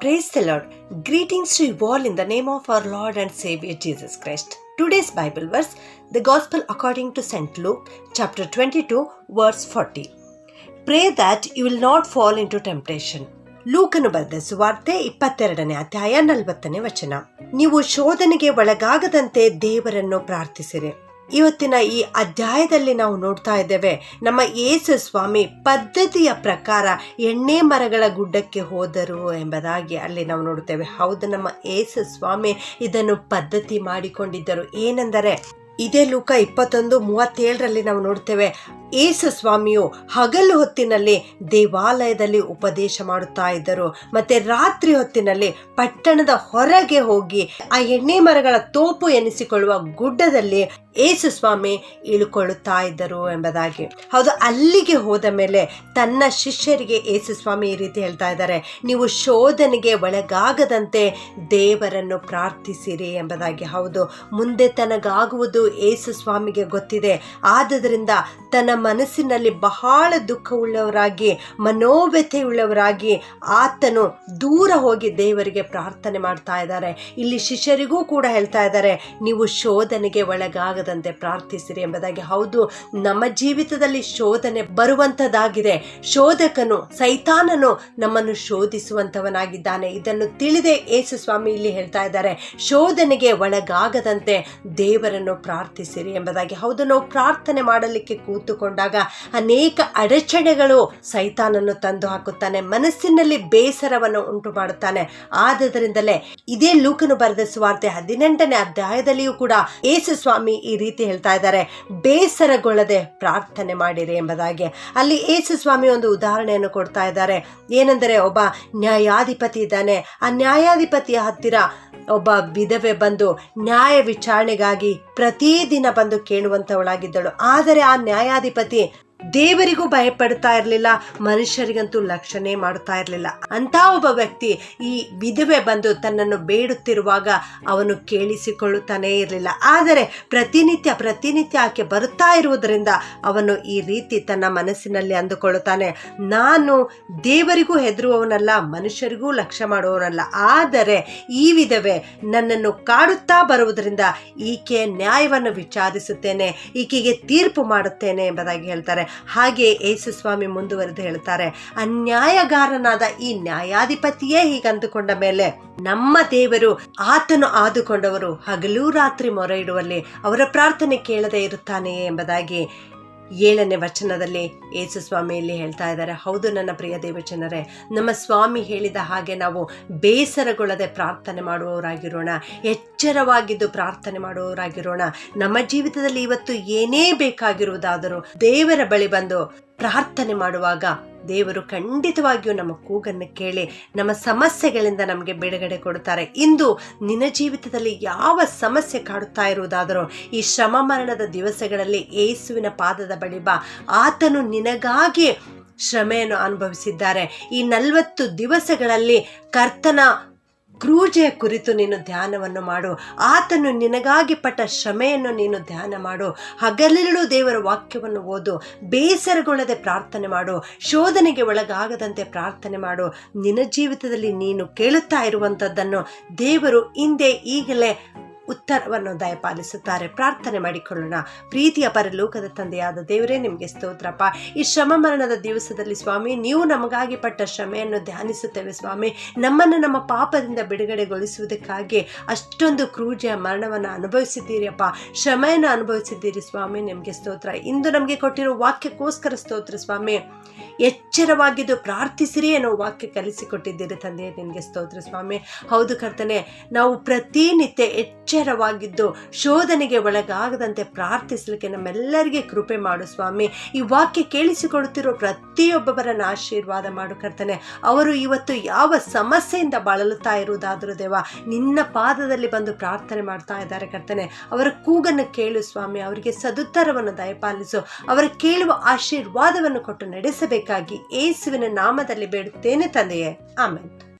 Praise the Lord. Greetings to you all in the name of our Lord and Savior Jesus Christ. Today's Bible verse, the Gospel according to St. Luke, chapter 22, verse 40. Pray that you will not fall into temptation. ಲೂಕನು ಬರೆದ ಸುವಾರ್ತೆ ಇಪ್ಪತ್ತೆರಡನೇ ಅಧ್ಯಾಯ ನಲವತ್ತನೇ ವಚನ ನೀವು ಶೋಧನೆಗೆ ಒಳಗಾಗದಂತೆ ದೇವರನ್ನು ಪ್ರಾರ್ಥಿಸಿರಿ ಇವತ್ತಿನ ಈ ಅಧ್ಯಾಯದಲ್ಲಿ ನಾವು ನೋಡ್ತಾ ಇದ್ದೇವೆ, ನಮ್ಮ ಏಸು ಸ್ವಾಮಿ ಪದ್ಧತಿಯ ಪ್ರಕಾರ ಎಣ್ಣೆ ಮರಗಳ ಗುಡ್ಡಕ್ಕೆ ಹೋದರು ಎಂಬುದಾಗಿ ಅಲ್ಲಿ ನಾವು ನೋಡುತ್ತೇವೆ. ಹೌದು, ನಮ್ಮ ಏಸು ಸ್ವಾಮಿ ಇದನ್ನು ಪದ್ಧತಿ ಮಾಡಿಕೊಂಡಿದ್ದರು. ಏನೆಂದರೆ, ಇದೇ ಲೂಕ ಇಪ್ಪತ್ತೊಂದು ಮೂವತ್ತೇಳರಲ್ಲಿ ನಾವು ನೋಡ್ತೇವೆ ಸ್ವಾಮಿಯು ಹಗಲು ಹೊತ್ತಿನಲ್ಲಿ ದೇವಾಲಯದಲ್ಲಿ ಉಪದೇಶ ಮಾಡುತ್ತಾ ಇದ್ದರು. ಮತ್ತೆ ರಾತ್ರಿ ಹೊತ್ತಿನಲ್ಲಿ ಪಟ್ಟಣದ ಹೊರಗೆ ಹೋಗಿ ಆ ಎಣ್ಣೆ ಮರಗಳ ತೋಪು ಎನಿಸಿಕೊಳ್ಳುವ ಗುಡ್ಡದಲ್ಲಿ ಏಸು ಸ್ವಾಮಿ ಇಳುಕೊಳ್ಳುತ್ತಾ ಇದ್ದರು ಎಂಬುದಾಗಿ. ಹೌದು, ಅಲ್ಲಿಗೆ ಹೋದ ಮೇಲೆ ತನ್ನ ಶಿಷ್ಯರಿಗೆ ಏಸು ಸ್ವಾಮಿ ಈ ರೀತಿ ಹೇಳ್ತಾ ಇದ್ದಾರೆ, ನೀವು ಶೋಧನೆಗೆ ಒಳಗಾಗದಂತೆ ದೇವರನ್ನು ಪ್ರಾರ್ಥಿಸಿರಿ ಎಂಬುದಾಗಿ. ಹೌದು, ಮುಂದೆ ತನಗಾಗುವುದು ಏಸು ಸ್ವಾಮಿಗೆ ಗೊತ್ತಿದೆ. ಆದ್ದರಿಂದ ತನ್ನ ಮನಸ್ಸಿನಲ್ಲಿ ಬಹಳ ದುಃಖವುಳ್ಳವರಾಗಿ ಮನೋವ್ಯಥೆಯುಳ್ಳವರಾಗಿ ಆತನು ದೂರ ಹೋಗಿ ದೇವರಿಗೆ ಪ್ರಾರ್ಥನೆ ಮಾಡ್ತಾ ಇದ್ದಾರೆ. ಇಲ್ಲಿ ಶಿಷ್ಯರಿಗೂ ಕೂಡ ಹೇಳ್ತಾ ಇದ್ದಾರೆ, ನೀವು ಶೋಧನೆಗೆ ಒಳಗಾಗದಂತೆ ಪ್ರಾರ್ಥಿಸಿರಿ ಎಂಬುದಾಗಿ. ಹೌದು, ನಮ್ಮ ಜೀವಿತದಲ್ಲಿ ಶೋಧನೆ ಬರುವಂಥದ್ದಾಗಿದೆ ಶೋಧಕನು, ಸೈತಾನನು ನಮ್ಮನ್ನು ಶೋಧಿಸುವಂಥವನಾಗಿದ್ದಾನೆ ಇದನ್ನು ತಿಳಿದೇ ಯೇಸು ಸ್ವಾಮಿ ಇಲ್ಲಿ ಹೇಳ್ತಾ ಇದ್ದಾರೆ, ಶೋಧನೆಗೆ ಒಳಗಾಗದಂತೆ ದೇವರನ್ನು ಪ್ರಾರ್ಥಿಸಿರಿ ಎಂಬುದಾಗಿ. ಹೌದು, ನಾವು ಪ್ರಾರ್ಥನೆ ಮಾಡಲಿಕ್ಕೆ ಕೂತುಕೊಂಡಾಗ ಅನೇಕ ಅಡಚಣೆಗಳು ಸೈತಾನನ್ನು ತಂದು ಹಾಕುತ್ತಾನೆ. ಮನಸ್ಸಿನಲ್ಲಿ ಬೇಸರವನ್ನು ಉಂಟು ಮಾಡುತ್ತಾನೆ ಆದ್ದರಿಂದಲೇ ಇದೇ ಲೂಕನು ಬರೆದ ಸುವಾರ್ತೆ ಹದಿನೆಂಟನೇ ಅಧ್ಯಾಯದಲ್ಲಿಯೂ ಕೂಡ ಏಸು ಸ್ವಾಮಿ ಈ ರೀತಿ ಹೇಳ್ತಾ ಇದ್ದಾರೆ. ಬೇಸರಗೊಳ್ಳದೆ ಪ್ರಾರ್ಥನೆ ಮಾಡಿರಿ ಎಂಬುದಾಗಿ. ಅಲ್ಲಿ ಏಸು ಸ್ವಾಮಿ ಒಂದು ಉದಾಹರಣೆಯನ್ನು ಕೊಡ್ತಾ ಇದ್ದಾರೆ. ಏನೆಂದರೆ ಒಬ್ಬ ನ್ಯಾಯಾಧಿಪತಿ ಇದ್ದಾನೆ. ಆ ನ್ಯಾಯಾಧಿಪತಿಯ ಹತ್ತಿರ ಒಬ್ಬ ವಿಧವೆ ಬಂದು ನ್ಯಾಯ ವಿಚಾರಣೆಗಾಗಿ ಪ್ರತಿದಿನ ಬಂದು ಕೇಳುವಂಥವಳಾಗಿದ್ದಳು ಆದರೆ ಆ ನ್ಯಾಯಾಧಿಪತಿ ದೇವರಿಗೂ ಭಯಪಡ್ತಾ ಇರಲಿಲ್ಲ, ಮನುಷ್ಯರಿಗಂತೂ ಲಕ್ಷಣೆ ಮಾಡ್ತಾ ಇರಲಿಲ್ಲ. ಅಂತ ಒಬ್ಬ ವ್ಯಕ್ತಿ ಈ ವಿಧವೆ ಬಂದು ತನ್ನನ್ನು ಬೇಡುತ್ತಿರುವಾಗ ಅವನು ಕೇಳಿಸಿಕೊಳ್ಳುತ್ತಾನೇ ಇರಲಿಲ್ಲ. ಆದರೆ ಪ್ರತಿನಿತ್ಯ ಪ್ರತಿನಿತ್ಯ ಆಕೆ ಬರುತ್ತಾ ಇರುವುದರಿಂದ ಅವನು ಈ ರೀತಿ ತನ್ನ ಮನಸ್ಸಿನಲ್ಲಿ ಅಂದುಕೊಳ್ಳುತ್ತಾನೆ. ನಾನು ದೇವರಿಗೂ ಹೆದರುವವನಲ್ಲ, ಮನುಷ್ಯರಿಗೂ ಲಕ್ಷ್ಯ ಮಾಡುವವನಲ್ಲ. ಆದರೆ ಈ ವಿಧವೆ ನನ್ನನ್ನು ಕಾಡುತ್ತಾ ಬರುವುದರಿಂದ ಈಕೆ ನ್ಯಾಯವನ್ನು ವಿಚಾರಿಸುತ್ತೇನೆ, ಈಕೆಗೆ ತೀರ್ಪು ಮಾಡುತ್ತೇನೆ ಎಂಬುದಾಗಿ ಹೇಳ್ತಾರೆ. ಹಾಗೆ ಯೇಸು ಸ್ವಾಮಿ ಮುಂದುವರೆದು ಹೇಳ್ತಾರೆ, ಅನ್ಯಾಯಗಾರನಾದ ಈ ನ್ಯಾಯಾಧಿಪತಿಯೇ ಹೀಗಂದುಕೊಂಡ ಮೇಲೆ ನಮ್ಮ ದೇವರು ಆತನು ಆದುಕೊಂಡವರು ಹಗಲು ರಾತ್ರಿ ಮೊರೆ ಇಡುವಲ್ಲಿ ಅವರ ಪ್ರಾರ್ಥನೆ ಕೇಳದೇ ಇರುತ್ತಾನೆಯೇ ಎಂಬುದಾಗಿ ಏಳನೇ ವಚನದಲ್ಲಿ ಯೇಸು ಸ್ವಾಮಿ ಇಲ್ಲಿ ಹೇಳ್ತಾ ಇದ್ದಾರೆ. ಹೌದು ನನ್ನ ಪ್ರಿಯ ದೇವಚನರೇ ನಮ್ಮ ಸ್ವಾಮಿ ಹೇಳಿದ ಹಾಗೆ ನಾವು ಬೇಸರಗೊಳ್ಳದೆ ಪ್ರಾರ್ಥನೆ ಮಾಡುವವರಾಗಿರೋಣ, ಎಚ್ಚರವಾಗಿದ್ದು ಪ್ರಾರ್ಥನೆ ಮಾಡುವವರಾಗಿರೋಣ. ನಮ್ಮ ಜೀವಿತದಲ್ಲಿ ಇವತ್ತು ಏನೇ ಬೇಕಾಗಿರುವುದಾದರೂ ದೇವರ ಬಳಿ ಬಂದು ಪ್ರಾರ್ಥನೆ ಮಾಡುವಾಗ ದೇವರು ಖಂಡಿತವಾಗಿಯೂ ನಮ್ಮ ಕೂಗನ್ನು ಕೇಳಿ ನಮ್ಮ ಸಮಸ್ಯೆಗಳಿಂದ ನಮಗೆ ಬಿಡುಗಡೆ ಕೊಡುತ್ತಾರೆ. ಇಂದು ನಿನ್ನ ಜೀವಿತದಲ್ಲಿ ಯಾವ ಸಮಸ್ಯೆ ಕಾಡುತ್ತಾ ಇರುವುದಾದರೂ ಈ ಶ್ರಮ ಮರಣದ ದಿವಸಗಳಲ್ಲಿ ಏಸುವಿನ ಪಾದದ ಬಳಿ ಬಾ. ಆತನು ನಿನಗಾಗಿ ಶ್ರಮೆಯನ್ನು ಅನುಭವಿಸಿದ್ದಾರೆ. ಈ ನಲವತ್ತು ದಿವಸಗಳಲ್ಲಿ ಕರ್ತನ ಕ್ರೂಜೆಯ ಕುರಿತು ನೀನು ಧ್ಯಾನವನ್ನು ಮಾಡು. ಆತನು ನಿನಗಾಗಿ ಪಟ್ಟ ಶ್ರಮೆಯನ್ನು ನೀನು ಧ್ಯಾನ ಮಾಡು. ಹಗಲಿರುಳು ದೇವರ ವಾಕ್ಯವನ್ನು ಓದು. ಬೇಸರಗೊಳ್ಳದೆ ಪ್ರಾರ್ಥನೆ ಮಾಡು. ಶೋಧನೆಗೆ ಒಳಗಾಗದಂತೆ ಪ್ರಾರ್ಥನೆ ಮಾಡು. ನಿನ್ನ ಜೀವಿತದಲ್ಲಿ ನೀನು ಕೇಳುತ್ತಾ ಇರುವಂಥದ್ದನ್ನು ದೇವರು ಹಿಂದೆ ಈಗಲೇ ಉತ್ತರವನ್ನು ದಯಪಾಲಿಸುತ್ತಾರೆ. ಪ್ರಾರ್ಥನೆ ಮಾಡಿಕೊಳ್ಳೋಣ. ಪ್ರೀತಿಯ ಪರಲೋಕದ ತಂದೆಯಾದ ದೇವರೇ, ನಿಮಗೆ ಸ್ತೋತ್ರಪ್ಪ. ಈ ಶ್ರಮ ಮರಣದ ದಿವಸದಲ್ಲಿ ಸ್ವಾಮಿ, ನೀವು ನಮಗಾಗಿ ಪಟ್ಟ ಶ್ರಮೆಯನ್ನು ಧ್ಯಾನಿಸುತ್ತೇವೆ ಸ್ವಾಮಿ. ನಮ್ಮನ್ನು ನಮ್ಮ ಪಾಪದಿಂದ ಬಿಡುಗಡೆಗೊಳಿಸುವುದಕ್ಕಾಗಿ ಅಷ್ಟೊಂದು ಕ್ರೂಜೆಯ ಮರಣವನ್ನು ಅನುಭವಿಸಿದ್ದೀರಿಯಪ್ಪ ಶ್ರಮೆಯನ್ನು ಅನುಭವಿಸಿದ್ದೀರಿ ಸ್ವಾಮಿ, ನಿಮಗೆ ಸ್ತೋತ್ರ. ಇಂದು ನಮಗೆ ಕೊಟ್ಟಿರೋ ವಾಕ್ಯಕ್ಕೋಸ್ಕರ ಸ್ತೋತ್ರ ಸ್ವಾಮಿ. ಎಚ್ಚರವಾಗಿದ್ದು ಪ್ರಾರ್ಥಿಸಿರಿ ಅನ್ನೋ ವಾಕ್ಯ ಕಲಿಸಿಕೊಟ್ಟಿದ್ದೀರಿ ತಂದೆಯೇ, ನಿಮಗೆ ಸ್ತೋತ್ರ ಸ್ವಾಮಿ. ಹೌದು ಕರ್ತನೆ, ನಾವು ಪ್ರತಿನಿತ್ಯ ಎಚ್ಚರವಾಗಿದ್ದು ಶೋಧನೆಗೆ ಒಳಗಾಗದಂತೆ ಪ್ರಾರ್ಥಿಸಲಿಕ್ಕೆ ನಮ್ಮೆಲ್ಲರಿಗೆ ಕೃಪೆ ಮಾಡು ಸ್ವಾಮಿ. ಈ ವಾಕ್ಯ ಕೇಳಿಸಿಕೊಡುತ್ತಿರೋ ಪ್ರತಿಯೊಬ್ಬೊಬ್ಬರನ್ನು ಆಶೀರ್ವಾದ ಮಾಡು ಕರ್ತನೆ. ಅವರು ಇವತ್ತು ಯಾವ ಸಮಸ್ಯೆಯಿಂದ ಬಳಲುತ್ತಾ ಇರುವುದಾದರೂ ದೇವ, ನಿನ್ನ ಪಾದದಲ್ಲಿ ಬಂದು ಪ್ರಾರ್ಥನೆ ಮಾಡ್ತಾ ಇದ್ದಾರೆ ಕರ್ತನೆ. ಅವರ ಕೂಗನ್ನು ಕೇಳು ಸ್ವಾಮಿ, ಅವರಿಗೆ ಸದುತ್ತರವನ್ನು ದಯಪಾಲಿಸು. ಅವರ ಕೇಳುವ ಆಶೀರ್ವಾದವನ್ನು ಕೊಟ್ಟು ನಡೆಸಬೇಕಾಗಿ ಏಸುವಿನ ನಾಮದಲ್ಲಿ ಬೇಡುತ್ತೇನೆ ತಂದೆಯೇ. ಆಮೇಲೆ